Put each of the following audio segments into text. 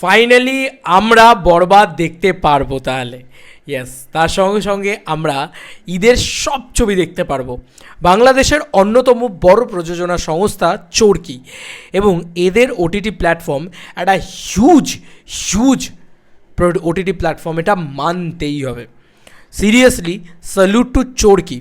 Finally আমরা বরবাদ দেখতে পারব তাহলে। ইয়েস তার সঙ্গে সঙ্গে আমরা ঈদের সব ছবি দেখতে পারব। বাংলাদেশের অন্যতম বড় প্রযোজনা সংস্থা চরকি এবং এদের ওটিটি প্ল্যাটফর্ম একটা হিউজ হিউজ ওটিটি প্ল্যাটফর্ম এটা মানতেই হবে। Seriously salute to Chorki.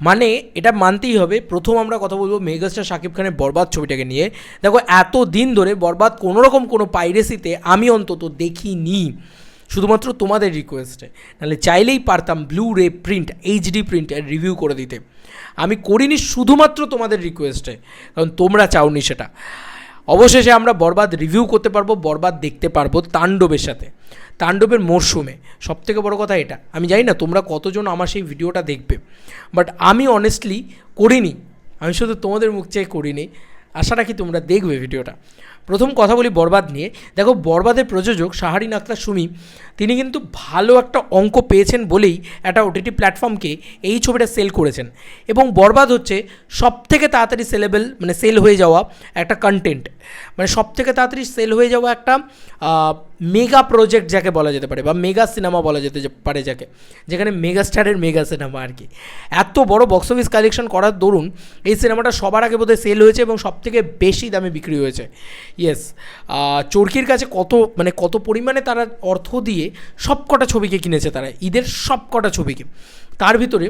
মানে এটা মানতেই হবে, প্রথম আমরা কথা বলব মেগাস্টার শাকিব খানের বরবাদ ছবিটাকে নিয়ে। দেখো এত দিন ধরে বরবাদ কোনো রকম কোনো পাইরেসিতে আমি অন্তত দেখিনি। শুধুমাত্র তোমাদের রিকোয়েস্টে নাহলে চাইলেই পারতাম ব্লু রে প্রিন্ট এইচডি প্রিন্টের রিভিউ করে দিতে। আমি করিনি শুধুমাত্র তোমাদের রিকোয়েস্টে কারণ তোমরা চাওনি সেটা। অবশেষে আমরা বরবাদ রিভিউ করতে পারব, বরবাদ দেখতে পারব তাণ্ডবের সাথে। তাণ্ডবের মরশুমে সব থেকে বড় কথা এটা। আমি জানি না তোমরা কতজন আমার সেই ভিডিওটা দেখবে। বাট আমি অনেস্টলি করিনি। আমি শুধু তোমাদের মুখ চেয়ে করিনি। আশা রাখি তোমরা দেখবে ভিডিওটা। প্রথম কথা বলি বরবাদ নিয়ে। দেখো, বরবাদের প্রযোজক শাহারিন আক্তার সুমি, তিনি কিন্তু ভালো একটা অঙ্ক পেয়েছেন বলেই একটা ওটিটি প্ল্যাটফর্মকে এই ছবিটা সেল করেছেন। এবং বরবাদ হচ্ছে সব থেকে তাড়াতাড়ি সেলেবেল মানে সেল হয়ে যাওয়া একটা কন্টেন্ট মানে সব থেকে তাড়াতাড়ি সেল হয়ে যাওয়া একটা মেগা প্রজেক্ট যাকে বলা যেতে পারে, বা মেগা সিনেমা বলা যেতে পারে যাকে, যেখানে মেগা স্টারের মেগা সিনেমা আর কি। এত বড় বক্স অফিস কালেকশন করার দরুন এই সিনেমাটা সবার আগে বোধহয় সেল হয়েছে এবং সব থেকে বেশি দামে বিক্রি হয়েছে। ইয়েস চরকির কাছে কত মানে কত পরিমাণে তারা অর্থ দিয়ে সব কটা ছবিকে কিনেছে তারা, ঈদের সব কটা ছবিকে। তার ভিতরে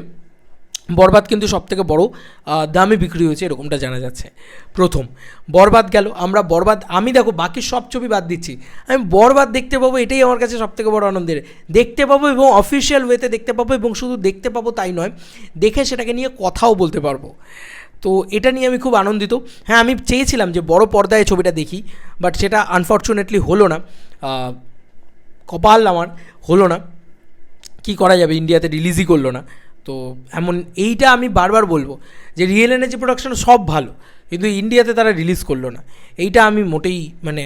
বরবাদ কিন্তু সব থেকে বড় দামে বিক্রি হয়েছে এরকমটা জানা যাচ্ছে। প্রথম, বরবাদ গেল, আমরা বরবাদ, আমি দেখো বাকি সব ছবি বাদ দিচ্ছি। আমি বরবাদ দেখতে পাবো, এটাই আমার কাছে সব থেকে বড় আনন্দের। দেখতে পাবো এবং অফিসিয়াল ওয়েতে দেখতে পাবো এবং শুধু দেখতে পাবো তাই নয়, দেখে সেটাকে নিয়ে কথাও বলতে পারব। তো এটা নিয়ে আমি খুব আনন্দিত। হ্যাঁ আমি চেয়েছিলাম যে বড় পর্দায় ছবিটা দেখি বাট সেটা আনফর্চুনেটলি হলো না। কপাল আমার হলো না। কি করা যাবে? ইন্ডিয়াতে রিলিজই করল না। তো এমন এইটা আমি বারবার বলব যে রিয়েল এনার্জি প্রোডাকশন সব ভালো, কিন্তু ইন্ডিয়াতে তারা রিলিজ করল না। এইটা আমি মোটেই মানে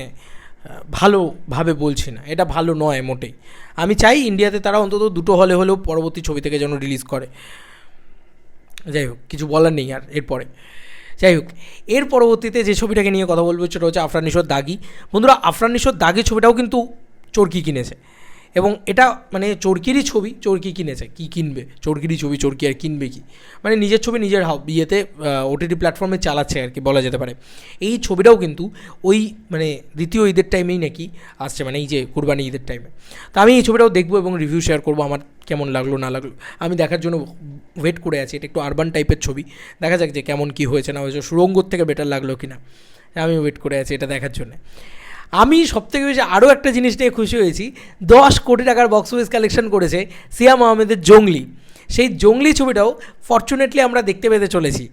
ভালোভাবে বলছি না। এটা ভালো নয় মোটেই। আমি চাই ইন্ডিয়াতে তারা অন্তত দুটো হলে হলেও পরবর্তী ছবি থেকে যেন রিলিজ করে। যাই হোক, কিছু বলার নেই আর এরপরে। যাই হোক, এর পরবর্তীতে যে ছবিটাকে নিয়ে কথা বলব সেটা হচ্ছে আফরানিশোর দাগি। বন্ধুরা আফরানিশোর দাগি ছবিটাও কিন্তু চরকি কিনেছে। এবং এটা মানে চরকিরই ছবি, চরকি কিনেছে, কি কিনবে? চরকিরই ছবি, চরকি আর কিনবে কি? মানে নিজের ছবি নিজের হাও, বিয়েতে ওটিটি প্ল্যাটফর্মে চালাচ্ছে আর কি, বলা যেতে পারে। এই ছবিটাও কিন্তু ওই মানে দ্বিতীয় ঈদের টাইমেই নাকি আসছে মানে এই যে কুরবানি ঈদের টাইমে তো আমি এই ছবিটাও দেখব এবং রিভিউ শেয়ার করব আমার কেমন লাগল, না লাগল। আমি দেখার জন্য ওয়েট করে আছি, এটা একটু আরবান টাইপের ছবি। দেখা যাক যে কেমন কী হয়েছে, না হয়েছে সুরঙ্গর থেকে বেটার লাগল কি না আমি ওয়েট করে আছি এটা দেখার জন্য। আমি সবথেকে বেশি আরও একটা জিনিস নিয়ে খুশি হয়েছি, দশ কোটি টাকার বক্স অফিস কালেকশন করেছে সিয়াম আহমেদের জঙ্গলি। সেই জঙ্গলি ছবিটাও ফর্চুনেটলি আমরা দেখতে পেতে চলেছি।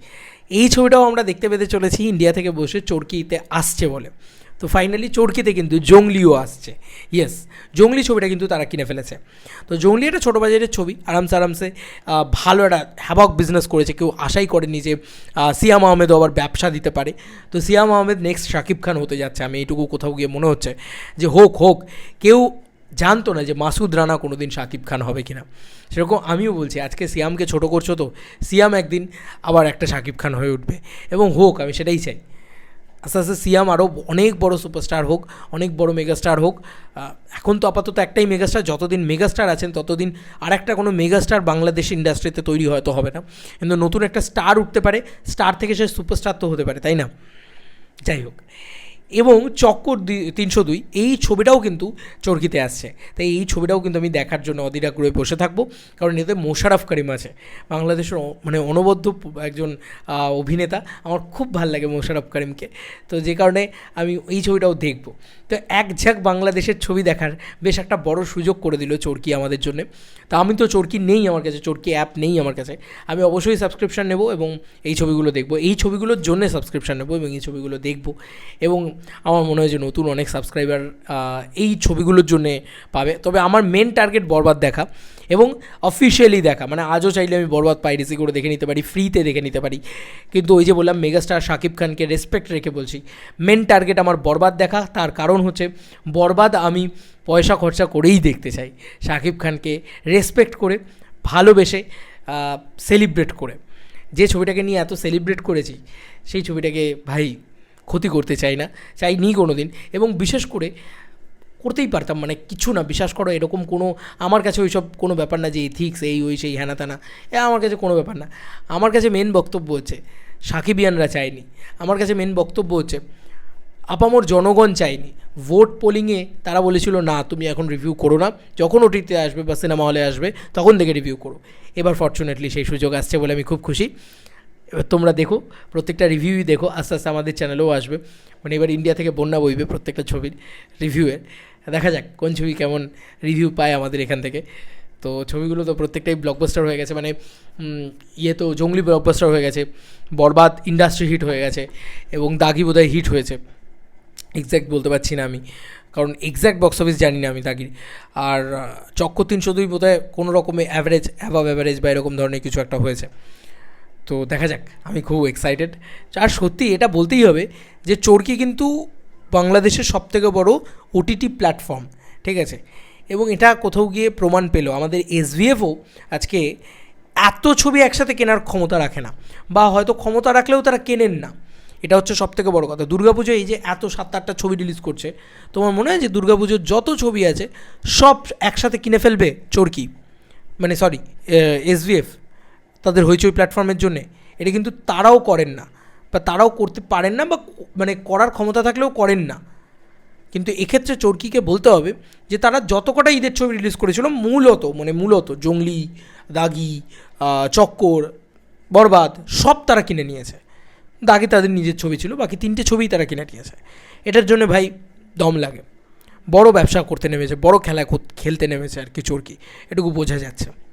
এই ছবিটাও আমরা দেখতে পেতে চলেছি ইন্ডিয়া থেকে বসে চরকিতে আসছে বলে। তো ফাইনালি চরকিতে কিন্তু জঙ্গলিও আসছে। ইয়েস জঙ্গলি ছবিটা কিন্তু তারা কিনে ফেলেছে। তো জঙ্গলি একটা ছোটো বাজারের ছবি। আরামসে আরামসে ভালো একটা হ্যাবক বিজনেস করেছে। কেউ আশাই করেনি যে সিয়াম আহমেদও আবার ব্যবসা দিতে পারে। তো সিয়াম আহমেদ নেক্সট শাকিব খান হতে যাচ্ছে। আমি এইটুকু কোথাও গিয়ে মনে হচ্ছে যে, হোক হোক, কেউ জানতো না যে মাসুদ রানা কোনো দিন শাকিব খান হবে কিনা। সেরকম আমিও বলছি, আজকে সিয়ামকে ছোট করছ তো, সিয়াম একদিন আবার একটা শাকিব খান হয়ে উঠবে। এবং হোক, আমি সেটাই চাই। আস্তে আস্তে সিয়াম আরও অনেক বড় সুপারস্টার হোক, অনেক বড় মেগাস্টার হোক। এখন তো আপাতত একটাই মেগাস্টার, যতদিন মেগাস্টার আছেন ততদিন আর একটা কোনো মেগাস্টার বাংলাদেশ ইন্ডাস্ট্রিতে তৈরি হয়তো হবে না। কিন্তু নতুন একটা স্টার উঠতে পারে, স্টার থেকে সে সুপারস্টার তো হতে পারে, তাই না? যাই হোক। এবং চক্কর তিনশো দুই, এই ছবিটাও কিন্তু চরকিতে আসছে। তাই এই ছবিটাও কিন্তু আমি দেখার জন্য অধীর আগ্রহে বসে থাকব, কারণ এতে মোশারফ করিম আছে। বাংলাদেশের মানে অনবদ্য একজন অভিনেতা। আমার খুব ভালো লাগে মোশারফ করিমকে। তো যে কারণে আমি এই ছবিটাও দেখব। তো এক ঝাঁক বাংলাদেশের ছবি দেখার বেশ একটা বড় সুযোগ করে দিল চরকি আমাদের জন্য। তা আমি তো চরকি নেই আমার কাছে, চরকি অ্যাপ নেই আমার কাছে। আমি অবশ্যই সাবস্ক্রিপশান নেব এবং এই ছবিগুলো দেখব। এই ছবিগুলোর জন্য সাবস্ক্রিপশান নেব এবং এই ছবিগুলো দেখব। এবং আমার মনে হয় যে নতুন অনেক সাবস্ক্রাইবার এই ছবিগুলোর জন্যে পাবে। তবে আমার মেন টার্গেট বরবাদ দেখা এবং অফিসিয়ালি দেখা। মানে আজও চাইলে আমি বরবাদ পাইরেসি করে দেখে নিতে পারি ফ্রিতে দেখে নিতে পারি। কিন্তু ওই যে বললাম মেগাস্টার শাকিব খানকে রেসপেক্ট রেখে বলছি। মেন টার্গেট আমার বরবাদ দেখা, তার কারণ হচ্ছে বরবাদ আমি পয়সা খরচা করেই দেখতে চাই। শাকিব খানকে রেসপেক্ট করে, ভালোবেসে সেলিব্রেট করে। যে ছবিটাকে নিয়ে এত সেলিব্রেট করেছি, সেই ছবিটাকে ভাই ক্ষতি করতে চাই না চাইনি কোনো দিন এবং বিশেষ করে করতেই পারতাম মানে কিছু না, বিশ্বাস করো, এরকম কোনো, আমার কাছে ওইসব কোনো ব্যাপার না যে ইথিক্স এই ওই সেই, হ্যানা ত্যানা, এ আমার কাছে কোনো ব্যাপার না। আমার কাছে মেন বক্তব্য হচ্ছে, সাকিবিয়ানরা চায়নি। আমার কাছে মেন বক্তব্য হচ্ছে, আপামর জনগণ চায়নি। ভোট পোলিংয়ে তারা বলেছিল, না, তুমি এখন রিভিউ করো না। যখন ওটিতে আসবে বা সিনেমা হলে আসবে, তখন থেকে রিভিউ করো। এবার ফর্চুনেটলি সেই সুযোগ আসছে বলে আমি খুব খুশি। এবার তোমরা দেখো, প্রত্যেকটা রিভিউই দেখো, আস্তে আস্তে আমাদের চ্যানেলেও আসবে। মানে এবার ইন্ডিয়া থেকে বন্যা বইবে প্রত্যেকটা ছবির রিভিউয়ের দেখা যাক কোন ছবি কেমন রিভিউ পায় আমাদের এখান থেকে। তো ছবিগুলো তো প্রত্যেকটাই ব্লকবাস্টার হয়ে গেছে মানে ইয়ে তো জঙ্গলি ব্লকবাস্টার হয়ে গেছে, বরবাদ ইন্ডাস্ট্রি হিট হয়ে গেছে এবং দাগি বোধহয় হিট হয়েছে। এক্স্যাক্ট বলতে পারছি না আমি, কারণ এক্স্যাক্ট বক্স অফিস জানি না আমি তাগির আর চক্কর তিনশো দুই বোধহয় কোনো রকমে অ্যাভারেজ অ্যাভাব অ্যাভারেজ বা এরকম ধরনের কিছু একটা হয়েছে। তো দেখা যাক, আমি খুব এক্সাইটেড আর সত্যি এটা বলতেই হবে যে চরকি কিন্তু বাংলাদেশের সবথেকে বড় ওটিটি প্ল্যাটফর্ম ঠিক আছে? এবং এটা কোথাও গিয়ে প্রমাণ পেল। আমাদের এসভিএফও আজকে এত ছবি একসাথে কেনার ক্ষমতা রাখে না। বা হয়তো ক্ষমতা রাখলেও তারা কেনেন না। এটা হচ্ছে সব থেকে বড় কথা। দুর্গাপুজো এই যে এত সাত আটটা ছবি রিলিজ করছে, তোমার মনে হয় যে দুর্গাপুজোর যত ছবি আছে, সব একসাথে কিনে ফেলবে চরকি? মানে সরি এসভিএফ তাদের হইচই প্ল্যাটফর্মের জন্যে। এটা কিন্তু তারাও করেন না। বা তারাও করতে পারেন না বা মানে করার ক্ষমতা থাকলেও করেন না। কিন্তু এক্ষেত্রে চরকিকে বলতে হবে যে, তারা যত কটা ঈদের ছবি রিলিজ করেছিল, মূলত মানে মূলত জঙ্গলি, দাগি চক্কর, বরবাদ, সব তারা কিনে নিয়েছে। দাগি তাদের নিজের ছবি ছিল, বাকি তিনটে ছবিই তারা কিনে নিয়েছে। এটার জন্য ভাই দম লাগে। বড় ব্যবসা করতে নেমেছে, বড় খেলা খেলতে নেমেছে আর কি চরকি। এটুকু বোঝা যাচ্ছে।